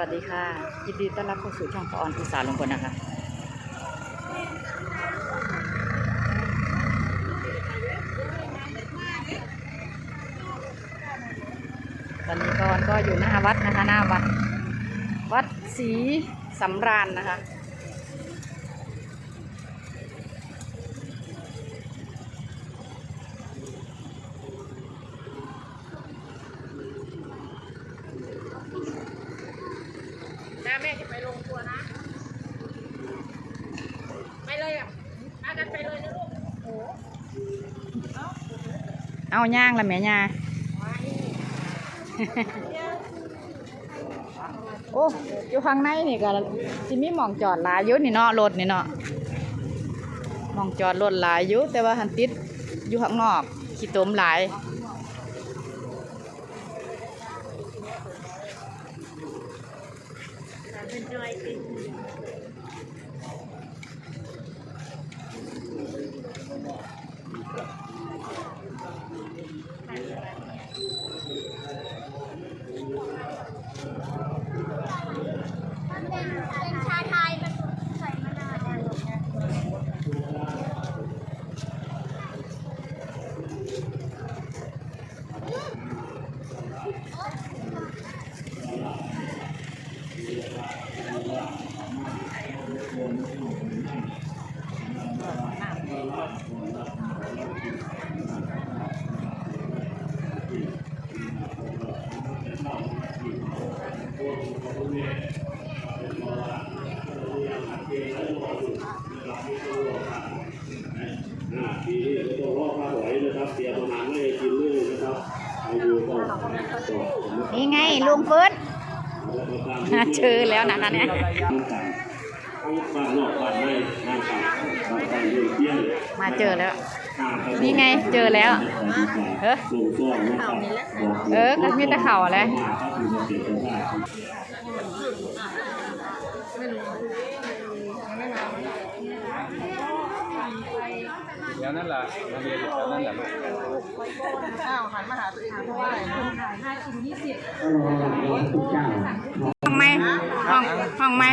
วัสดีค่ะ ยินดีต้อนรับเข้าสู่ช่องพออนอีสานลงคนนะคะ ตอนนี้พออนก็อยู่หน้าวัดนะคะ หน้าวัด วัดศรีสำราญนะคะ นะแม่จะไปลงครัวนะ ไปเลยอะอากันไปเลยนะลูก โอ้โหเอาย่างละแม่ย่าโอ้อยู่ข้างในนี่ก็สิมีหมองจอดหลายอยู่นี่เนาะรถนี่เนาะหมองจอดรถหลายอยู่แต่ว่าหันติดอยู่ข้างนอกขี้ตมหลาย เป็นจอยเป็น เป็นชาไทยมันใส่มะนาว ปีนี้ก็ต้องรอผ้าไหวนะครับเตรียมอาหารไม่ให้กินเลยนะครับเอาดูก่อนจบผม นี่ไงลุงฟื้นนะครับเจอแล้วนะคะเนี่ยน้ำตาล ทั้งบ้านนอกบ้านในนต่างบ้านต่างเรื่องเที่ยงมาเจอแล้ว นี่ไงเจอแล้วเฮ้ยส่งซ่อนะครับบอเออก็มีแต่เข่าแหละครับอยู่ในเขตของบ้านครับเดี๋ยวนั่นแหละเรียอะนั่นแหละลูกอ้าวหันมาหาตัวเองทำอะไรห้องไม้ ห้องห้องไม้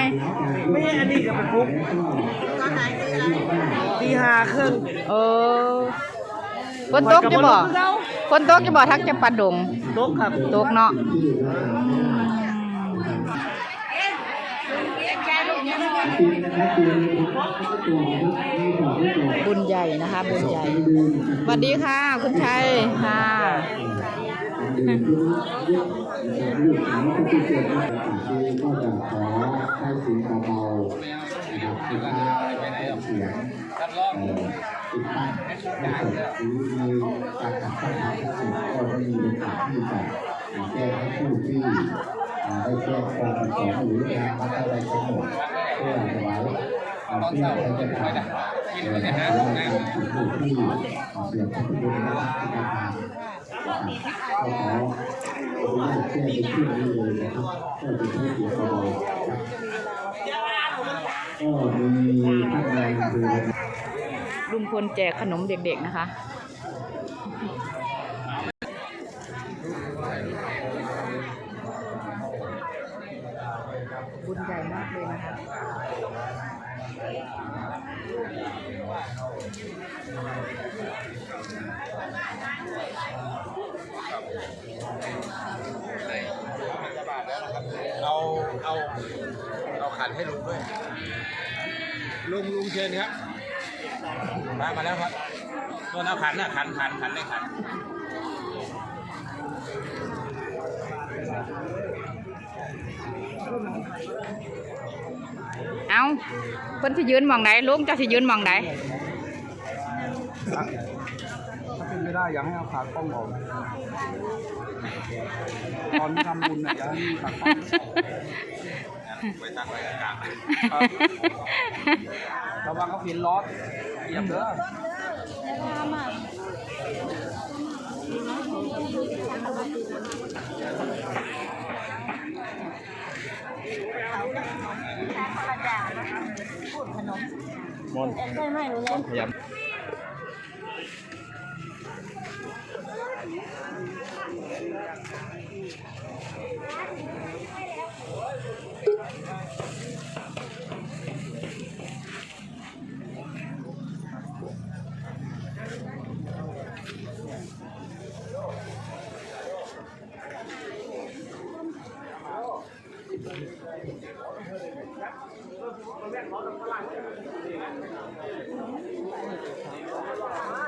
ไม่ใช่อันนี้กับเป็นปุ๊บตอนไหนคืออะไรตีห้าครึ่งเออฝนตกจะบ่ฝนตกจะบ่ทักจะปัดดงตกครับตกเนาะบุญใหญ่นะคะบุญใหญ่สวัสดีค่ะ คุณชัยค่ะ ลูกหลานก็ที่เกิดมาจากที่ก็จะขอให้สิ่งเบาๆนะครับที่ว่าเสียงติดตั้งในส่วนที่มีการขัดข้องทางเทคนิคก็ได้มีโอกาสที่จะแจ้ให้ผู้ที่ได้แจ้งความประสงค์หรือทางวัดอะไรทั้งหมดเพื่อถวายเอ่อเพื่อจะทำเอ่อให้ได้ผู้ที่เสียงพระพุทธนะค รับที่ทำก็ขออนุญาตแจ้งเป็นชื่อนี้เลยนะครับก็เป็นผู้เสียสละครับก็มีท่านใดคือลุงพลแจกขนมเด็กๆนะคะ บุญใหญ่มากเลยนะคะ เอา เอาเอาขันให้ลุงด้วย ลุงลุงเชิญครับ มามาแล้วครับตัวเอาขันน่ะขันขันขันได้ขันเอาเพิ่นสิยืนหมองไหนลุงเจะสิยืนหมองไหนถ้าเป็นไม่ได้อยากให้เอาขากล้องออกตอนที่ทำบุญน่ะอยากให้มีขากล้อง ไปตั้งไว้กลางระวังเขาเห็นล้อเหยียบเด้อมนไม่ไม่รู้เลย ครับตอนแรกขอตำรวจหลังนะ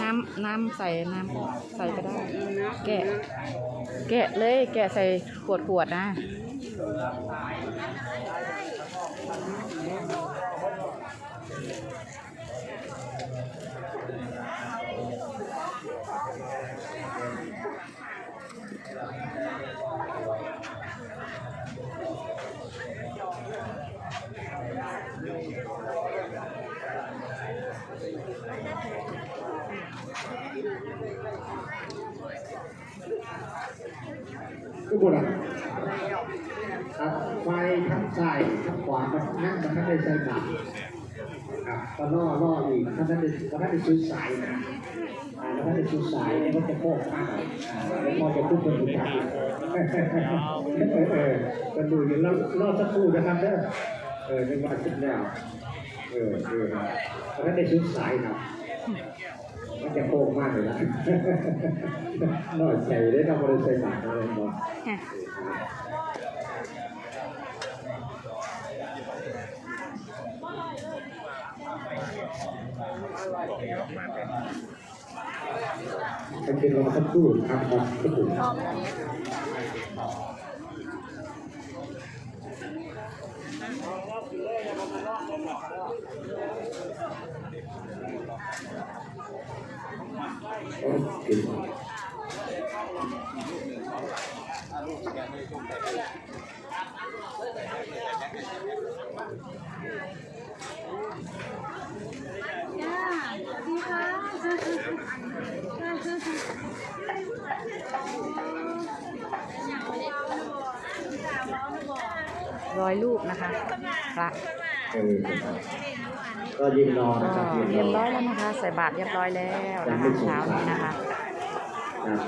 น้ำน้ำใส่น้ำใส่ก็ได้ แกะ แกะเลย แกะใส่ขวดขวดๆนะ ทุกคนอะไฟทั้งซ้ายทั้งขวาทั้งนั่งมันไม่ได้ใส่หนัก ก็ล่อล่ออีกถ้าท่านได้ถ้าท่านได้ซื้อสายนะแล้วท่านได้ซื้อสายเนี่ยก็จะโค้งมากอ่าแล้วพอจะทุกคนอยู่ทางเออเออกันดูอยู่แล้วรอสักครู่นะครับเด้อเออในวันขึ้นแล้วเออเออถ้าท่านได้ซื้อสายนะมันจะโค้งมากเลยนะน่าใจได้ทำอะไรใส่หนักอะไรบ้าง เป็นรอสักครู่ครับครับสักครู่โอเค จ้าสวัสดีค่ะ ร้อยลูกนะคะพระเออก็ยืนรอก็นะครับยืนเรียบรร้ออยแล้วนะคะ ใส่บาตรเรียบร้อยแล้วนะคะเช้านี้นะคะครับ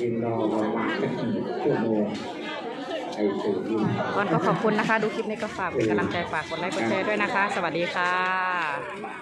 ยืนรอประมาณสักหนึ่งชั่วโมงไอ้ตื่นยืนก่อนก็ขอบคุณนะคะ ดูคลิปนี้ก็ฝากเป็นกำลังใจฝากกดไลค์กดแชร์ด้วยนะคะ สวัสดีค่ะ